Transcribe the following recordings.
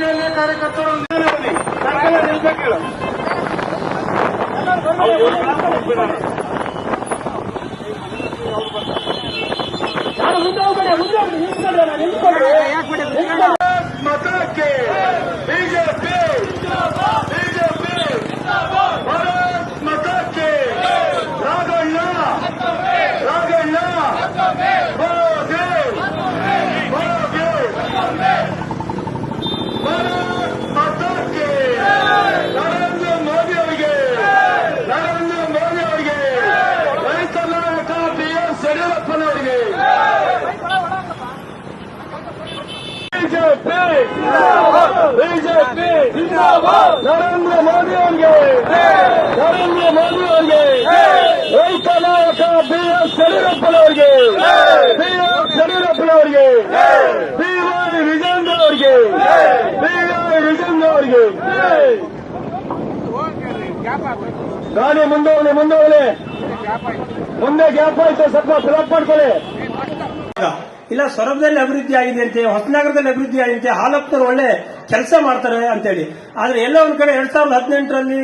ಮೈತ್ರಿಯಲ್ಲಿ ಕಾರ್ಯಕರ್ತರು ಮೇಲೆ ಬನ್ನಿ ಸರ್ಕಾರ ನಿಲ್ಬೇಕಿಲ್ಲ ಬಿಜೆಪಿ ಬಿಜೆಪಿ ನರೇಂದ್ರ ಮೋದಿ ಅವರಿಗೆ ನರೇಂದ್ರ ಮೋದಿ ಅವರಿಗೆ ರೈತ ನಾಯಕ ಬಿ ಎಸ್ ಯಡಿಯೂರಪ್ಪನವರಿಗೆ ಬಿ ಎಸ್ ಯಡಿಯೂರಪ್ಪನವರಿಗೆ ಬಿ ವೈ ವಿಜೇಂದ್ರ ಅವರಿಗೆ ಬಿ ವೈ ವಿಜೇಂದ್ರ ಅವರಿಗೆ ಗಾಡಿ ಮುಂದೋಗ್ಲಿ ಮುಂದೆ ಮುಂದೆ ಗ್ಯಾಪ್ ಆಯ್ತು ಸ್ವಲ್ಪ ಫಿಲಪ್ ಮಾಡ್ಕೊಳ್ಳಿ ಇಲ್ಲ ಸೊರಬದಲ್ಲಿ ಅಭಿವೃದ್ಧಿ ಆಗಿದೆ ಅಂತೆ ಹೊಸನಗರದಲ್ಲಿ ಅಭಿವೃದ್ಧಿ ಆಗಿದೆ ಹಾಲಪ್ಪನವ್ರು ಒಳ್ಳೆ ಕೆಲಸ ಮಾಡ್ತಾರೆ ಅಂತೇಳಿ ಆದ್ರೆ ಎಲ್ಲ ಒಂದ್ ಕಡೆ ಎರಡ್ ಸಾವಿರದ ಹದಿನೆಂಟರಲ್ಲಿ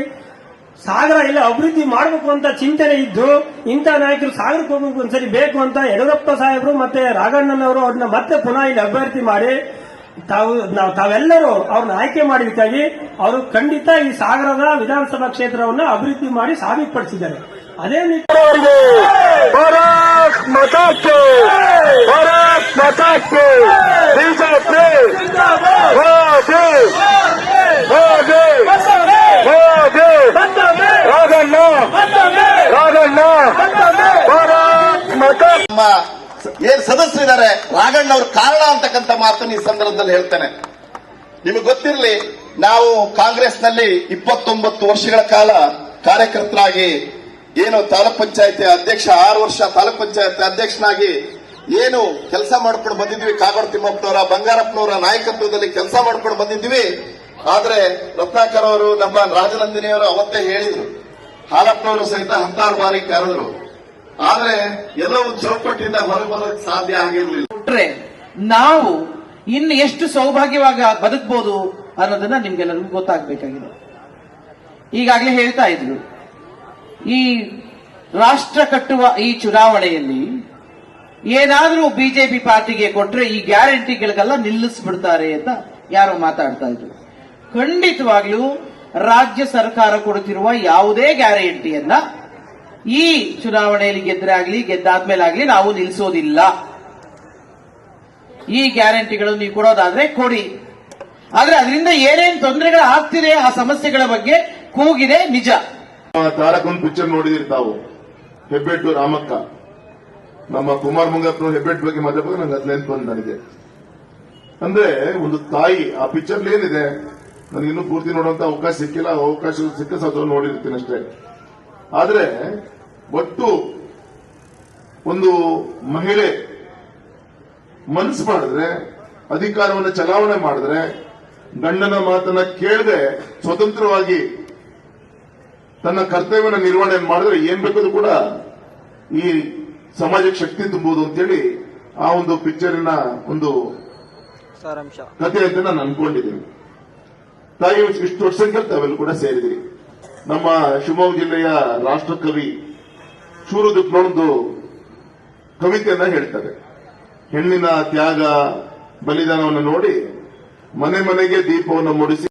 ಸಾಗರ ಇಲ್ಲ ಅಭಿವೃದ್ಧಿ ಮಾಡಬೇಕು ಅಂತ ಚಿಂತನೆ ಇದ್ದು, ಇಂಥ ನಾಯಕರು ಸಾಗರಕ್ಕೆ ಹೋಗ್ಬೇಕು ಒಂದ್ಸರಿ ಬೇಕು ಅಂತ ಯಡಿಯೂರಪ್ಪ ಸಾಹೇಬರು ಮತ್ತೆ ರಾಘಣ್ಣನವರು ಅವ್ರನ್ನ ಮತ್ತೆ ಪುನಃ ಇಲ್ಲಿ ಅಭ್ಯರ್ಥಿ ಮಾಡಿ ತಾವು, ನಾವು ತಾವೆಲ್ಲರೂ ಅವ್ರನ್ನ ಆಯ್ಕೆ ಮಾಡಿದಕ್ಕಾಗಿ ಅವರು ಖಂಡಿತ ಈ ಸಾಗರದ ವಿಧಾನಸಭಾ ಕ್ಷೇತ್ರವನ್ನ ಅಭಿವೃದ್ಧಿ ಮಾಡಿ ಸಾಬೀತುಪಡಿಸಿದ್ದಾರೆ. ಅದೇ ನಿಟ್ಟಿನಲ್ಲಿ ಮತಕ್ಕೆ ಬಿಜೆಪಿ ಮೋದಿ ಮೋದಿ ಮೋದಿ ರಾಘಣ್ಣ ರಾಘಣ್ಣ ಭಾರತ್ ಮತ ನಮ್ಮ ಏನ್ ಸದಸ್ಯರಿದ್ದಾರೆ ರಾಘಣ್ಣ ಅವ್ರ ಕಾರಣ ಅಂತಕ್ಕಂಥ ಮಾತನ್ನು ಈ ಸಂದರ್ಭದಲ್ಲಿ ಹೇಳ್ತೇನೆ. ನಿಮಗೆ ಗೊತ್ತಿರಲಿ ನಾವು ಕಾಂಗ್ರೆಸ್ನಲ್ಲಿ ಇಪ್ಪತ್ತೊಂಬತ್ತು ವರ್ಷಗಳ ಕಾಲ ಕಾರ್ಯಕರ್ತರಾಗಿ ಏನು ತಾಲೂಕ್ ಪಂಚಾಯತಿ ಅಧ್ಯಕ್ಷ ಆರು ವರ್ಷ ತಾಲೂಕ್ ಪಂಚಾಯತಿ ಅಧ್ಯಕ್ಷನಾಗಿ ಏನು ಕೆಲಸ ಮಾಡ್ಕೊಂಡು ಬಂದಿದ್ವಿ ಕಾಗೋಡು ತಿಮ್ಮಪ್ಪನವರ, ಬಂಗಾರಪ್ಪನವರ ನಾಯಕತ್ವದಲ್ಲಿ ಕೆಲಸ ಮಾಡ್ಕೊಂಡು ಬಂದಿದ್ವಿ ಆದ್ರೆ ರತ್ನಾಕರ್ ಅವರು, ನಮ್ಮ ರಾಜನಂದಿನಿಯವರು ಅವತ್ತೇ ಹೇಳಿದ್ರು. ಹಾಲಪ್ಪನವರು ಸಹಿತ ಹತ್ತಾರು ಬಾರಿ ಕರೆದ್ರು. ಆದ್ರೆ ಎಲ್ಲವೂ ಚೌಕಟ್ಟಿಂದ ಹೊರಬರಕ್ ಸಾಧ್ಯ ಆಗಿರ್ಲಿಲ್ಲ. ನಾವು ಇನ್ನು ಎಷ್ಟು ಸೌಭಾಗ್ಯವಾಗಿ ಬದುಕಬಹುದು ಅನ್ನೋದನ್ನ ನಿಮ್ಗೆಲ್ಲರಿಗೂ ಗೊತ್ತಾಗಬೇಕಾಗಿದೆ. ಈಗಾಗಲೇ ಹೇಳ್ತಾ ಇದ್ರು. ಈ ರಾಷ್ಟ್ರ ಕಟ್ಟುವ ಈ ಚುನಾವಣೆಯಲ್ಲಿ ಏನಾದ್ರೂ ಬಿಜೆಪಿ ಪಾರ್ಟಿಗೆ ಕೊಟ್ರೆ ಈ ಗ್ಯಾರಂಟಿಗಳಿಗೆಲ್ಲ ನಿಲ್ಲಿಸ್ಬಿಡ್ತಾರೆ ಅಂತ ಯಾರು ಮಾತಾಡ್ತಾ ಇದ್ರು. ಖಂಡಿತವಾಗ್ಲೂ ರಾಜ್ಯ ಸರ್ಕಾರ ಕೊಡುತ್ತಿರುವ ಯಾವುದೇ ಗ್ಯಾರಂಟಿಯನ್ನ ಈ ಚುನಾವಣೆಯಲ್ಲಿ ಗೆದ್ದರೆ ಆಗ್ಲಿ, ಗೆದ್ದಾದ್ಮೇಲೆ ಆಗ್ಲಿ ನಾವು ನಿಲ್ಲಿಸೋದಿಲ್ಲ ಈ ಗ್ಯಾರಂಟಿಗಳು ನೀವು ಕೊಡೋದಾದ್ರೆ ಕೊಡಿ. ಆದ್ರೆ ಅದರಿಂದ ಏನೇನು ತೊಂದರೆಗಳು ಆಗ್ತಿದೆ ಆ ಸಮಸ್ಯೆಗಳ ಬಗ್ಗೆ ಕೂಗಿದೆ ನಿಜ. ತಾರಕೊಂದು ಪಿಕ್ಚರ್ ನೋಡಿದಿರ್ತಾವು ಹೆಬ್ಬೆಟ್ಟು ರಾಮಕ್ಕ. ನಮ್ಮ ಕುಮಾರ್ ಮುಂಗಪ್ಪನ ಹೆಬ್ಬೆಟ್ ಬಗ್ಗೆ ಮಾತಾಡುವಾಗ ನಂಗೆ ಅದ್ ನೆನ್ಪು ಬಂದು ನನಗೆ. ಅಂದ್ರೆ ಒಂದು ತಾಯಿ, ಆ ಪಿಕ್ಚರ್ ಏನಿದೆ? ನನಗಿನ್ನೂ ಪೂರ್ತಿ ನೋಡುವಂತ ಅವಕಾಶ ಸಿಕ್ಕಿಲ್ಲ ಅವಕಾಶ ಸಿಕ್ಕ ಸ್ವಲ್ಪ ನೋಡಿರ್ತೀನಿ ಅಷ್ಟೇ. ಆದ್ರೆ ಒಟ್ಟು ಒಂದು ಮಹಿಳೆ ಮನಸ್ಸು ಮಾಡಿದ್ರೆ, ಅಧಿಕಾರವನ್ನು ಚಲಾವಣೆ ಮಾಡಿದ್ರೆ, ಗಂಡನ ಮಾತನ್ನ ಕೇಳದೆ ಸ್ವತಂತ್ರವಾಗಿ ತನ್ನ ಕರ್ತವ್ಯವನ್ನು ನಿರ್ವಹಣೆ ಮಾಡಿದ್ರೆ ಏನ್ ಬೇಕಾದ್ರೂ ಕೂಡ ಈ ಸಮಾಜಕ್ಕೆ ಶಕ್ತಿ ತುಂಬುವುದು ಅಂತೇಳಿ ಆ ಒಂದು ಪಿಕ್ಚರಿನ ಒಂದು ಕಥೆ ಅಂತ ನಾನು ಅನ್ಕೊಂಡಿದ್ದೀನಿ. ತಾಯಿ ಇಷ್ಟು ವರ್ಷ ಸಂಖ್ಯೆ ತಾವೆಲ್ಲ ಕೂಡ ಸೇರಿದಿರಿ ನಮ್ಮ ಶಿವಮೊಗ್ಗ ಜಿಲ್ಲೆಯ ರಾಷ್ಟ್ರಕವಿ ಶೂರು ದುಕ್ನೊಂದು ಕವಿತೆಯನ್ನ ಹೇಳ್ತಾರೆ. ಹೆಣ್ಣಿನ ತ್ಯಾಗ ಬಲಿದಾನವನ್ನು ನೋಡಿ ಮನೆ ಮನೆಗೆ ದೀಪವನ್ನು ಮೂಡಿಸಿ